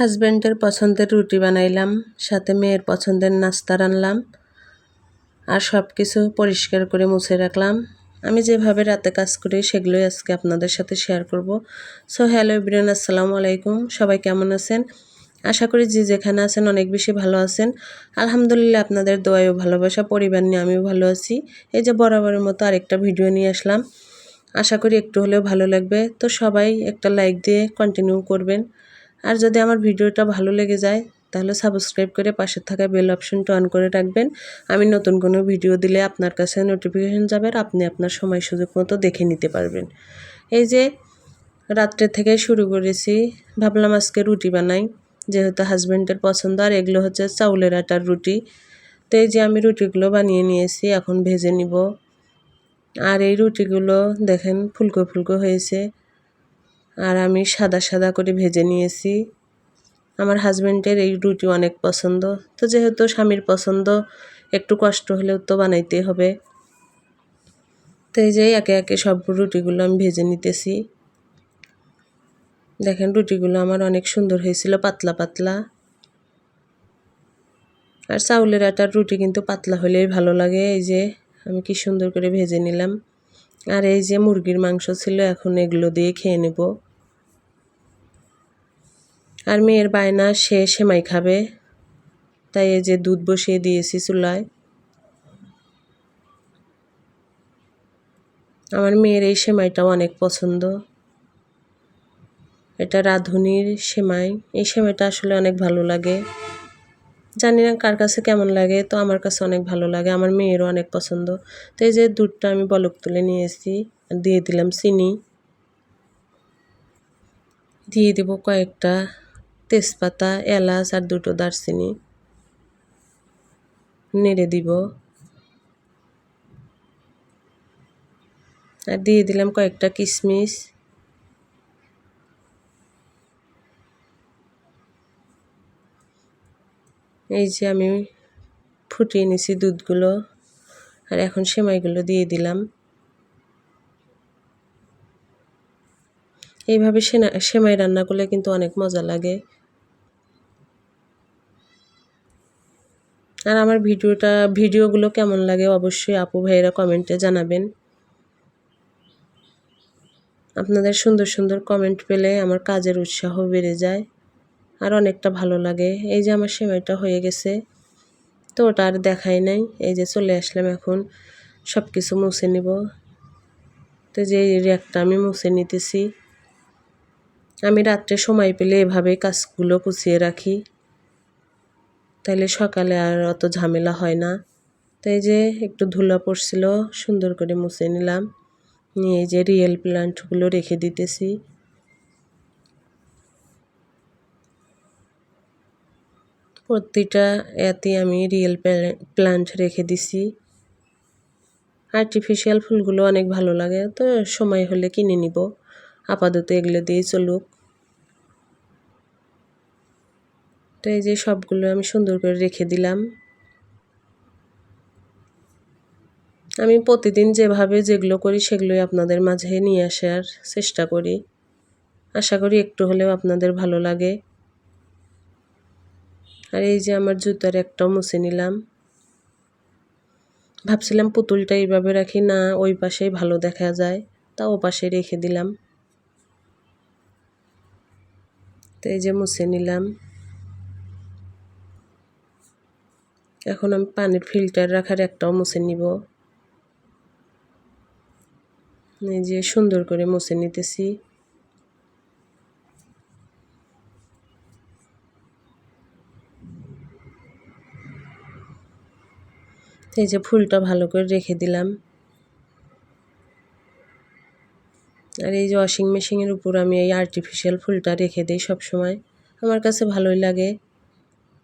হাজব্যান্ডের পছন্দের রুটি বানাইলাম, সাথে মেয়ের পছন্দের নাস্তা রানলাম আর সব কিছু পরিষ্কার করে মুছে রাখলাম। আমি যেভাবে রাতে কাজ করি সেগুলোই আজকে আপনাদের সাথে শেয়ার করব। সো হ্যালো ইব্রিয়ান আসসালামু আলাইকুম। সবাই কেমন আছেন? আশা করি যে যেখানে আছেন অনেক বেশি ভালো আছেন। আলহামদুলিল্লাহ আপনাদের দোয়াইও ভালোবাসা, পরিবার নিয়ে আমিও ভালো আছি। এই যে বরাবরের মতো আরেকটা ভিডিও নিয়ে আসলাম। আশা করি একটু হলেও ভালো লাগবে। তো সবাই একটা লাইক দিয়ে কন্টিনিউ করবেন। আর যদি আমার ভিডিওটা ভালো লেগে যায়, তাহলে সাবস্ক্রাইব করে পাশে থাকা বেল অপশনটা অন করে রাখবেন। আমি নতুন কোনো ভিডিও দিলে আপনার কাছে নোটিফিকেশন যাবে আর আপনি আপনার সময় সুযোগ মতো দেখে নিতে পারবেন। এই যে, রাত্রে থেকে শুরু করেছি। ভাবলাম আজকে রুটি বানাই, যেহেতু হাজব্যান্ডের পছন্দ আর এগুলো হচ্ছে চাউলের আটার রুটি। তো এই যে আমি রুটিগুলো বানিয়ে নিয়েছি, এখন ভেজে নিব। আর এই রুটিগুলো দেখেন ফুলকো ফুলকো হয়েছে। আর আমি সাদা সাদা করে ভেজে নিয়েছি। আমার হাজব্যান্ডের এই রুটি অনেক পছন্দ। তো যেহেতু স্বামীর পছন্দ, একটু কষ্ট হলেও তো বানাইতে হবে। তো এই যে একে একে সব রুটিগুলো আমি ভেজে নিতেছি। দেখেন রুটিগুলো আমার অনেক সুন্দর হয়েছিল, পাতলা পাতলা। আর চাউলের আটার রুটি কিন্তু পাতলা হলেই ভালো লাগে। এই যে আমি কি সুন্দর করে ভেজে নিলাম। আর এই যে মুরগির মাংস ছিল, এখন এগুলো দিয়ে খেয়ে নেব। আর মেয়ের বায়না, সে সেমাই খাবে। তাই এই যে দুধ বসিয়ে দিয়েছি চুলায়। আমার মেয়ের এই সেমাইটাও অনেক পছন্দ। এটা রাঁধুনির সেমাই। এই সেমাইটা আসলে অনেক ভালো লাগে। জানি না কার কাছে কেমন লাগে, তো আমার কাছে অনেক ভালো লাগে। আমার মেয়েরও অনেক পছন্দ। তো এই যে দুধটা আমি বলক তুলে নিয়ে এসেছি দিয়ে দিলাম চিনি। দিয়ে দেবো কয়েকটা। তেজপাতা, এলাচ আর দুটো দারচিনি নেড়ে দিব। আর দিয়ে দিলাম কয়েকটা কিশমিশ। এই যে আমি ফুটিয়ে নিছি দুধগুলো। আর এখন সেমাইগুলো দিয়ে দিলাম। এইভাবে সেমাই রান্না করলে কিন্তু অনেক মজা লাগে। আর আমার ভিডিওটা, ভিডিওগুলো কেমন লাগে অবশ্যই আপু ভাইয়েরা কমেন্টে জানাবেন। আপনাদের সুন্দর সুন্দর কমেন্ট পেলে আমার কাজের উৎসাহ বেড়ে যায় আর অনেকটা ভালো লাগে। এই যে আমার সেমাইটা হয়ে গেছে, তো ওটা আর দেখাই নাই। এই যে চলে আসলাম এখন সব কিছু মুছে নিব। তো যে র্যাকটা আমি মুছে নিতেছি, আমি রাত্রে সময় পেলে এভাবেই কাজগুলো কুচিয়ে রাখি। তাইলে সকালে আর অত ঝামেলা হয় না। তাই যে একটু ধুলা পড়ছিল, সুন্দর করে মুছে নিলাম। নিয়ে যে রিয়েল প্লান্টগুলো রেখে দিতেছি। প্রতিটা এতে আমি রিয়েল প্লান্ট রেখে দিছি। আর্টিফিশিয়াল ফুলগুলো অনেক ভালো লাগে, তো সময় হলে কিনে নিব। আপাতত এগুলো দিয়ে চলুক। তো এই যে সবগুলো আমি সুন্দর করে রেখে দিলাম। আমি প্রতিদিন যেভাবে যেগুলো করি সেগুলোই আপনাদের মাঝে নিয়ে আসার চেষ্টা করি। আশা করি একটু হলেও আপনাদের ভালো লাগে। আর এই যে আমার জুতার একটাও মুছে নিলাম। ভাবছিলাম পুতুলটা এইভাবে রাখি, না ওই পাশেই ভালো দেখা যায়, তা ও পাশে রেখে দিলাম। তো এই যে মুছে নিলাম। এখন আমি পানির ফিল্টার রাখার একটাও মুছে নিব। যে সুন্দর করে মুছে নিতেছি। এই যে ফুলটা ভালো করে রেখে দিলাম। আর এই যে ওয়াশিং মেশিনের উপর আমি এই আর্টিফিশিয়াল ফুলটা রেখে দিই সবসময়। আমার কাছে ভালোই লাগে।